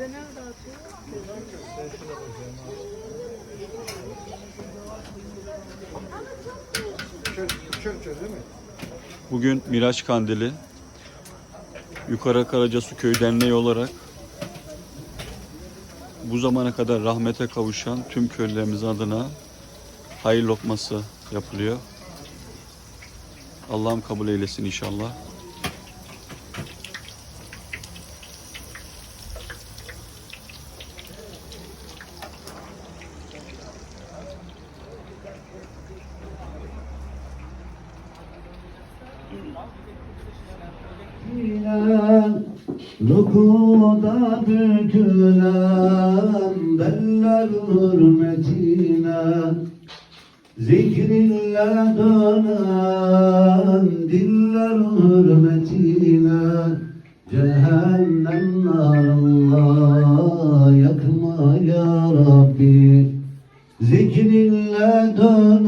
İçeride nerede atıyor? Çöl, çöl değil mi? Bugün Miraç Kandili Yukarı Karacasu Köy Derneği olarak bu zamana kadar rahmete kavuşan tüm köylülerimiz adına hayır lokması yapılıyor. Allah'ım kabul eylesin inşallah. Rukuda dökülen beller hürmetine Zikrinle dönen diller hürmetine Cehennem narına yakma ya Rabbi. Zikrinle dönen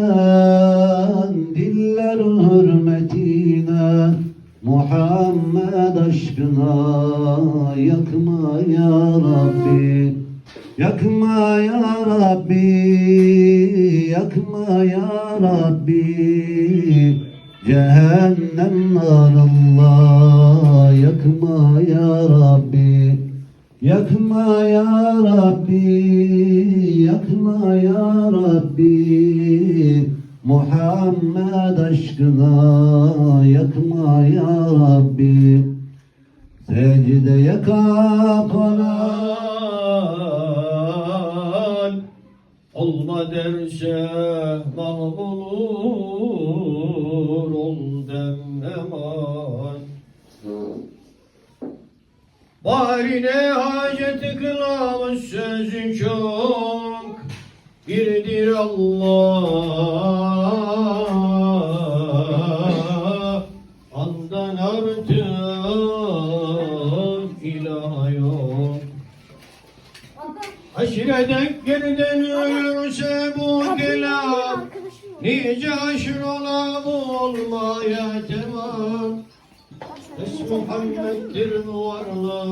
aşkına yakma ya Rabbi. Yakma ya Rabbi Yakma ya Rabbi. Cehennem narallah Yakma ya Rabbi. Yakma ya Rabbi Yakma ya Rabbi. Muhammed aşkına yakma ya Rabbi Secdeye kapanan Olma derse mahvolur ol demem Bari ne hacet kılamış sözü çok Birdir Allah Geriden ölürse bu kelam Nice aşır ola bu olmaya tamam Es Muhammed'dir varlığa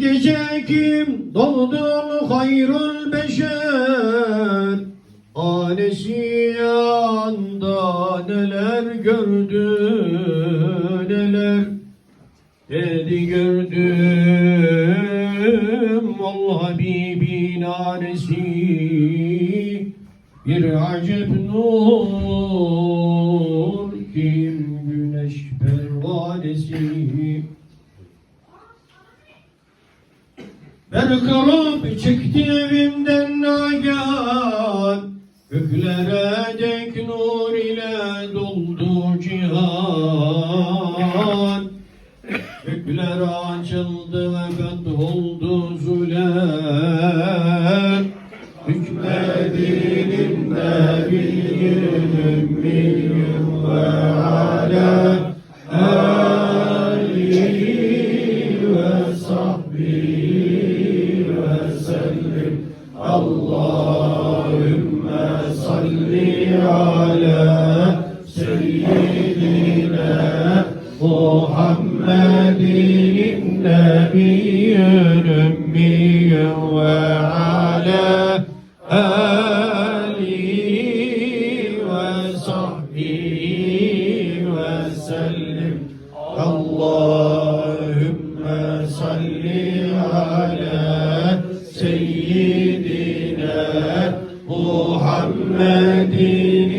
gece kim doğdun hayrul beşer. Anesi yanda neler gördü neler Dedi gördüm. Allah Habibin anesi Bir acep nur Berkarab çıktı evimden nagan Göklere dek nur النبي الأمي وعلى آله وصحبه وسلم اللهم صل على سيدنا محمد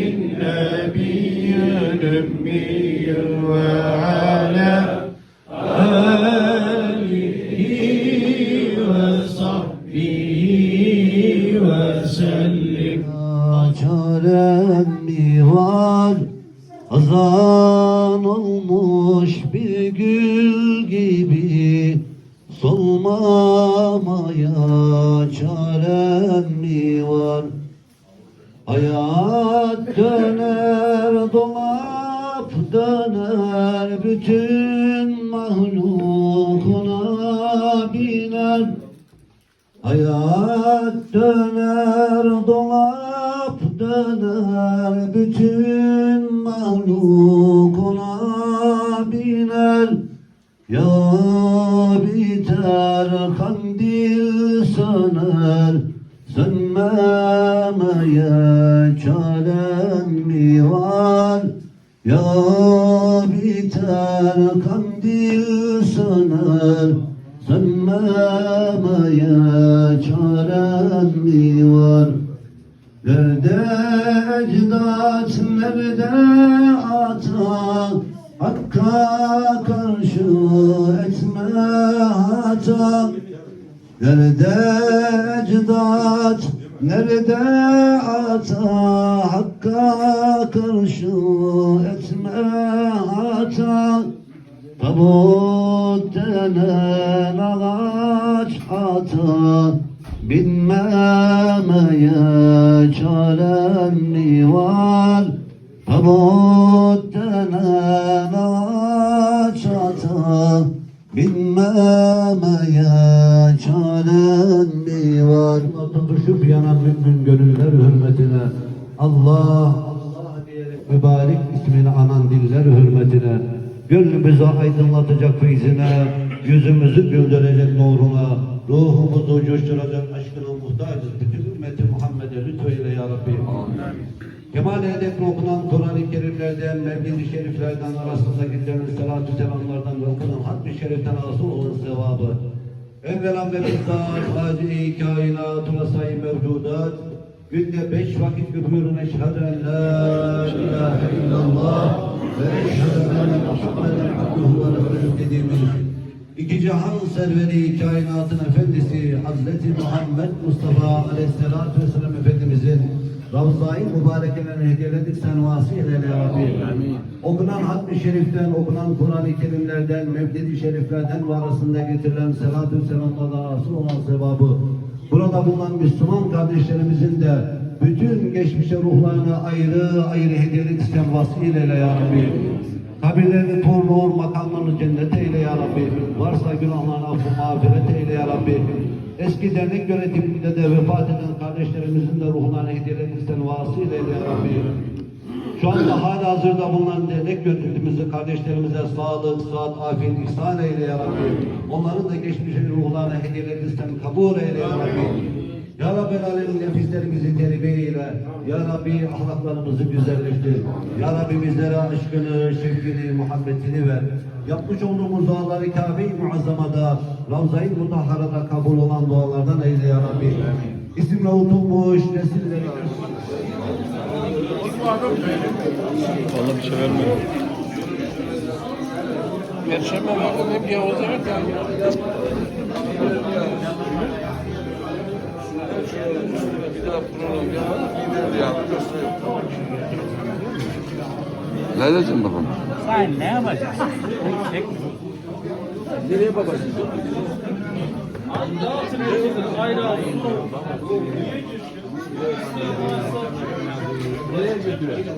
النبي الأمي وعلى Hazan olmuş bir gül gibi solmamaya çarem mi var? Hayat döner dolap döner bütün mahlukuna biner Hayat döner dolap döner bütün mahlukuna biner Ya biter kandil söner. Sönmemeye çarem mi var? Ya biter kandil söner. Sönmemeye çarem mi var? Nerede ecdat, nerede Hakka karşı etme hata. Nerede ecdat, nerede ata? Hakka karşı etme hata. Tabut denen ağaç ata. Binmemeye çarem mi var? Tabut denen Binmemeye çarem mi var? Tutuşup yanan mümin gönüller hürmetine. Allah Allah diyerek mübarek ismini anan diller hürmetine. Gönlümüzü aydınlatacak feyzine Yüzümüzü güldürecek nuruna Ruhumuzu coşturacak aşkına muhtacız Bütün ümmeti Muhammed'e lütfeyle ya Rabbi Kemal edepli okunan Kur'an-ı Kerimlerden, Mevlid-i Şeriflerden arasında gidilen salatü selamlardan ve okunan Hatmi Şerif'ten asıl olan sevabı. Evvela ve bizzat hadi kainat ve sayı mevcudat. Günde beş vakit yapıyorum eşhedü en la ilahe illallah ve eşhedü enne Muhammeden abduhu ve resulüh dediğimiz İki cihan serveri kainatın efendisi Hazreti Muhammed Mustafa Aleyhisselatü Vesselam Ravza-i hediyeledik sen vasıl eyle ya Rabbi. Okunan Hatmi Şerif'ten, okunan Kur'an-ı Kerimlerden, Mevlid-i Şeriflerden ve arasında getirilen selatü selamlardan asıl olan sevabı. Burada bulunan Müslüman kardeşlerimizin de bütün geçmişe ruhlarına ayrı ayrı hediyelik sen vasıl eyle ya Rabbi. Kabirlerini tur nur, makamlarını cennet eyle ya Rabbi. Varsa günahlarını affı mağfiret eyle ya Rabbi. Eski dernek yönetiminde de vefat eden kardeşlerimizin de hediyeler isten vasıl eyle ya Rabbi. Şu anda hala hazırda bulunan dernek yönetimimizi kardeşlerimize sağlık, sıhhat, afiyet, ihsan eyle ya Rabbi. Onların da geçmiş ruhlarına hediyeler kabul eyle ya Rabbi. Ya Rabbi alemin nefislerimizi terbiye eyle. Ya Rabbi ahlaklarımızı güzelleştir. Ya Rabbi bizlere aşkını, şevkini, muhabbetini ver. Yapmış olduğumuz duaları Kabe-i Muazzama'da, Ravza-i Mutahhara'da kabul olan dualardan eyle ya Rabbi. İsimle unutulmuş nesilleri Vallahi bir şey vermiyor. Perşembe vakit hep Yavuz yani. Bir daha program yapalım. Ne edeceksin babam? Sen ne yapacaksın? Nereye babacığım? Nereye götürelim?